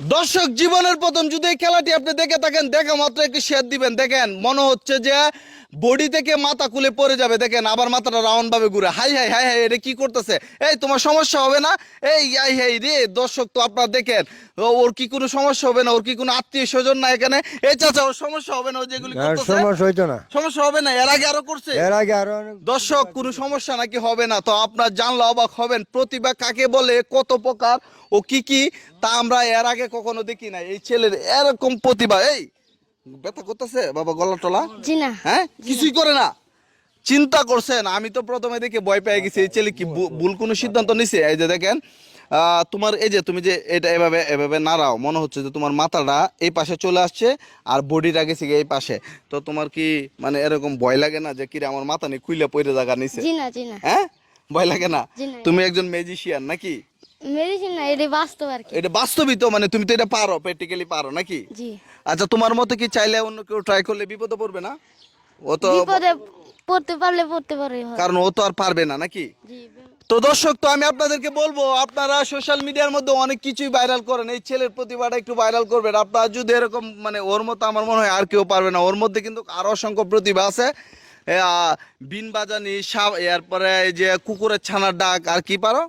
দর্শক জীবনের প্রথম যদি এই খেলাটি আপনি দেখে থাকেন দেখা মাত্র একটি শেয়ার দিবেন। দেখেন মনে হচ্ছে যে বডি থেকে মাথা খুলে পড়ে যাবে। দেখেন আবার মাথাটা রাউন্ড ভাবে ঘুরে। হাই হাই হাই হাই এটা কি করতেছে? এই তোমার সমস্যা হবে না? এই হাই হাই রে দর্শক তো আপনারা দেখেন ওর কি কোনো সমস্যা হবে না? ওর কি কোনো আত্মীয় স্বজন না এখানে? এই চাচা ওর সমস্যা হবে না যেগুলি সমস্যা হইতো না। সমস্যা হবে না? এর আগে আরও করছে? এর আগে আরও দর্শক কোনো সমস্যা নাকি হবে না? তো আপনার জানলে অবাক হবেন প্রতিভা কাকে বলে কত প্রকার ও কি কি? তা আমরা এর আগে কখনো দেখি না এই ছেলের এরকম প্রতিভা। এই ব্যথা করতেছে বাবা গলা টলা? জি না। হ্যাঁ? কিছুই করে না। চিন্তা করছেন আমি তো প্রথমে দেখে ভয় পেয়ে গেছি এই ছেলে কি ভুল কোনো সিদ্ধান্ত নিছে? এই যে দেখেন আহ, তোমার এই যে তুমি যে এটা এভাবে এভাবে নাড়াও মনে হচ্ছে যে তোমার মাথাটা এই পাশে চলে আসছে আর বডিটা গেছে গিয়ে এই পাশে। তো তোমার কি মানে এরকম ভয় লাগে না যে কিরে আমার মাথা নিয়ে কুইলে পড়ে জায়গা নিছে? জি না জি না। হ্যাঁ? ভয় লাগে না? তুমি একজন ম্যাজিশিয়ান নাকি? মেডিসিন না এটা বাস্তব আর কি। এটা বাস্তবিক তো মানে তুমি তো এটা পারো প্র্যাকটিক্যালি পারো নাকি? জি। আচ্ছা তোমার মতে কি চাইলে অন্য কেউ ট্রাই করলে বিপদে পড়বে না? ও তো বিপদে পড়তে পারলে পড়তে পারে কারণ ও তো আর পারবে না নাকি? জি তো দর্শক তো আমি আপনাদেরকে বলব আপনারা সোশ্যাল মিডিয়ার মধ্যে অনেক কিছুই ভাইরাল করেন। এই ছেলের প্রতিভাটা একটু ভাইরাল করবেন। আপনারা যদি এরকম মানে ওর মতো আমার মনে হয় আর কেউ পারবে না। ওর মধ্যে কিন্তু আরও অসংখ্য প্রতিভা আছে। বিন বাজানি সাপ এরপরে এই যে কুকুরের ছানার ডাক আর কি পারো?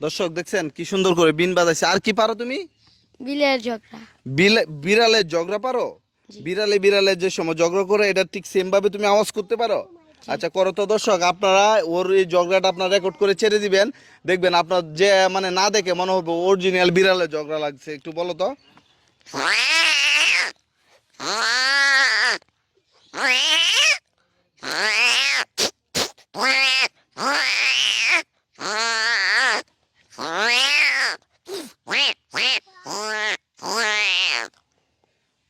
দর্শক দেখছেন কি সুন্দর করে বিন বাজাইছে। আর কি পারো তুমি? বিলের ঝগড়া। বিলে- বিড়ালের জগরা পারো? বিড়ালে বিড়ালে যে সময় ঝগড়া করে এটা ঠিক সেম ভাবে তুমি আওয়াজ করতে পারো? আচ্ছা করো তো দর্শক, আপনারা ওর এই ঝগড়াটা আপনার রেকর্ড করে ছেড়ে দিবেন। দেখবেন আপনার যে মানে না দেখে মনে হবে অরিজিনাল বিড়ালের ঝগড়া লাগছে, একটু বলো তো।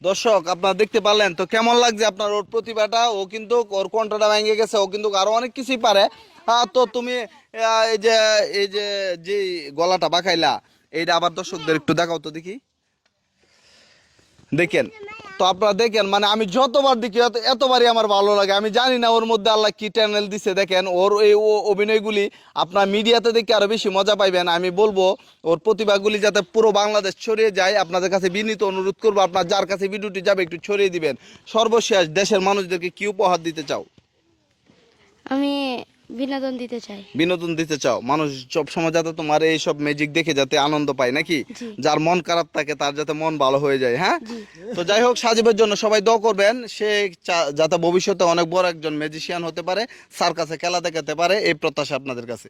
দর্শক, আপনারা দেখতে পারলেন তো কেমন লাগছে আপনার ওর প্রতিভাটা? ও কিন্তু ওর কণ্ঠটা ভেঙে গেছে, ও কিন্তু আরও অনেক কিছুই পারে। তো তুমি এই যে এই যে যে গলাটা বাঁকাইলা, এইটা আবার দর্শকদের একটু দেখাও তো দেখি। দেখেন তো আপনারা দেখেন মানে আমি যতবার দেখি এতবারই আমার ভালো লাগে। আমি জানি না ওর মধ্যে আল্লাহ কি চ্যানেল দিছে। দেখেন, ওর এই ও- অভিনয়গুলি আপনার মিডিয়াতে দেখে আরও বেশি মজা পাইবেন। আমি বলব, ওর প্রতিভাগুলি যাতে পুরো বাংলাদেশ ছড়িয়ে যায়, আপনাদের কাছে বিনীত অনুরোধ করব, আপনার যার কাছে ভিডিওটি যাবে, একটু ছড়িয়ে দিবেন। সর্বশেষ দেশের মানুষদেরকে কি উপহার দিতে চাও? আমি বিনোদন দিতে চাই। বিনোদন দিতে চাও? মানুষ সব সময় যাতে তোমার এই সব ম্যাজিক দেখে যাতে আনন্দ পায় নাকি? যার মন খারাপ থাকে তার যাতে মন ভালো হয়ে যায় হ্যাঁ? তো যাই হোক সাজিবের জন্য সবাই দোয়া করবেন। সে যাতে ভবিষ্যতে অনেক বড় একজন ম্যাজিশিয়ান হতে পারে সার কাছে খেলা দেখাতে পারে এই প্রত্যাশা আপনাদের কাছে।